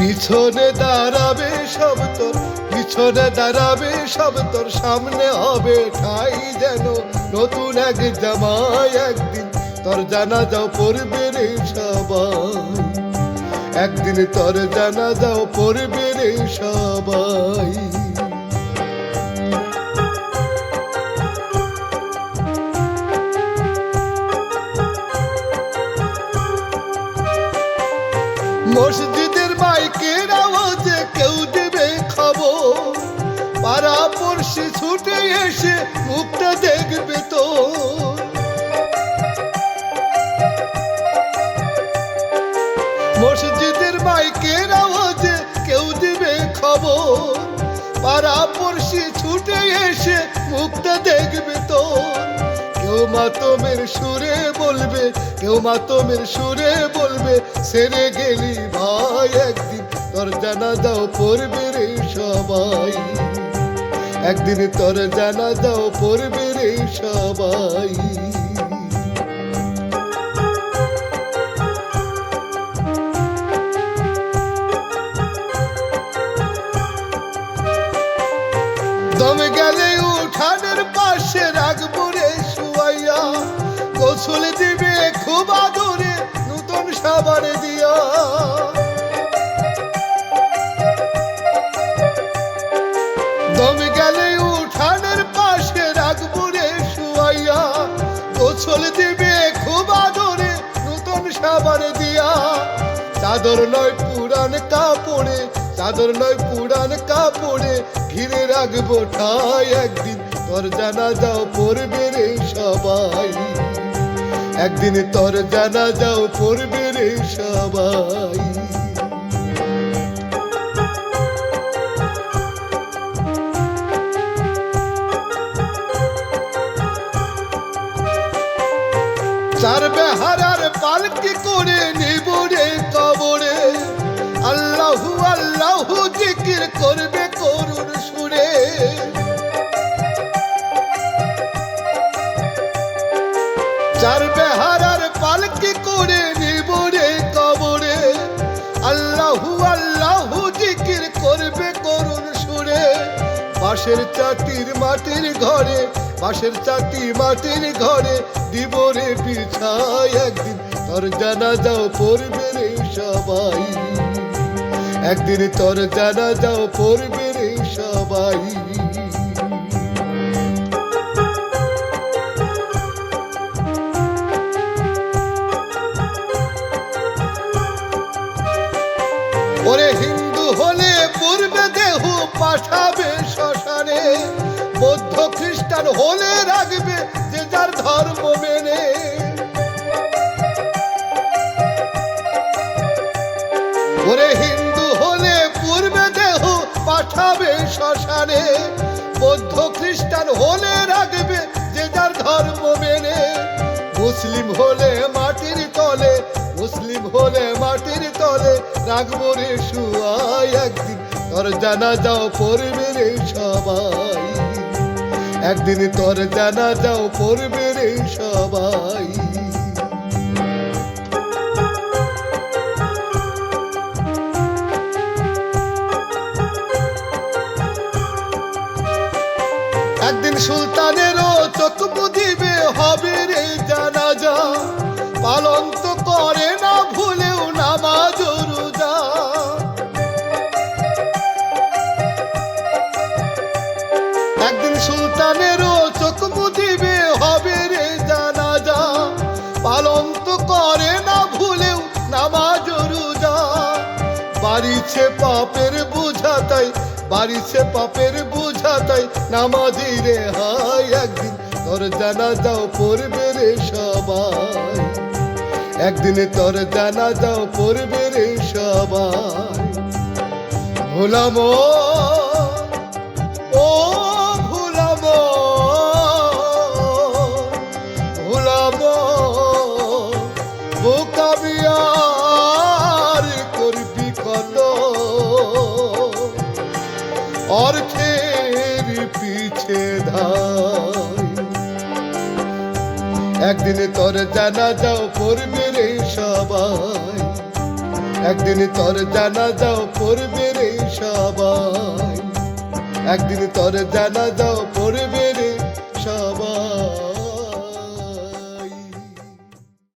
পিছনে দাঁড়াবে সব তোর, পিছনে দাঁড়াবে সব তোর। সামনে হবে ঠাই যেন, নতুন এক জামাই একদিন। তোর জানা যাও পড়বে রে সবাই। একদিন তোর জানা যাও পড়বে রে সবাই। মসজিদের মাইকের আওয়াজে কেউ দেবে খাব পাড়া পড়শি ছুটে এসে মুখটা দেখবে তো। মসজিদের মাইকের আওয়াজে কেউ দিবে খবর। পাড়া পড়শি ছুটে এসে মুখটা দেখবে তো। কেউ মাতমের সুরে বলবে, কেউ মাতমের সুরে বলবে, সেরে গেলি ভাই একদিন তোর জানা দাও পড়বে রে সবাই। একদিন তোর জানা দাও পড়বে রে সবাই। চাদর নয় পুরান কাপড়ে, চাদর নয় পুরান কাপড়ে, ঘিরে রাখব ঠাই একদিন। তোর জানা যাও পড়বে রে সবাই। একদিন তোর জানা যাও পড়বে রে সবাই। চার বেহারার পালকি করে নিব আল্লাহু জিকির করবে করুণ সুরে। চার বেহারার পালকি করে নিব রে কবরে। আল্লাহু আল্লাহু জিকির করবে করুণ সুরে। বাঁশের চাটির মাটির ঘরে বাঁশের চাটি মাটির ঘরে দিব রে পিছায় একদিন। তোর জানা যাও পড়বে রে সবাই। একদিন তোর জানা যাও পড়বে রে সবাই। ওরে হিন্দু হলে পূর্বে দেহ পাঠাবে শ্মশানে, বৌদ্ধ খ্রিস্টান হলে রাখবে যে যার ধর্ম মেনে। ওরে হিন্দু পাঠাবে শ্মশানে। বৌদ্ধ খ্রিস্টান হলে রাখবে যে যার ধর্ম মেনে। মুসলিম হলে মাটির তলে, মুসলিম হলে মাটির তলে রাখব রে শুয়াই একদিন। তোর জানা যাও পড়বে রে সবাই। একদিন তোর জানা যাও পড়বে রে সবাই। বাড়িছে পাপের বুঝা তাই, বাড়িছে পাপের বুঝা তাই, নামাজি রে হাই একদিন তোর জানা যাও পড়বে রে সবাই। একদিনে তোর জানা যাও পড়বে রে সবাই। ভুলাম ও ভুলাম ভুলাম বোকাবিয়ার ধাই একদিন তোর জানা যাও পড়বে রে সবাই। একদিন তোর জানা যাও পড়বে রে সবাই। একদিন তোর জানা যাও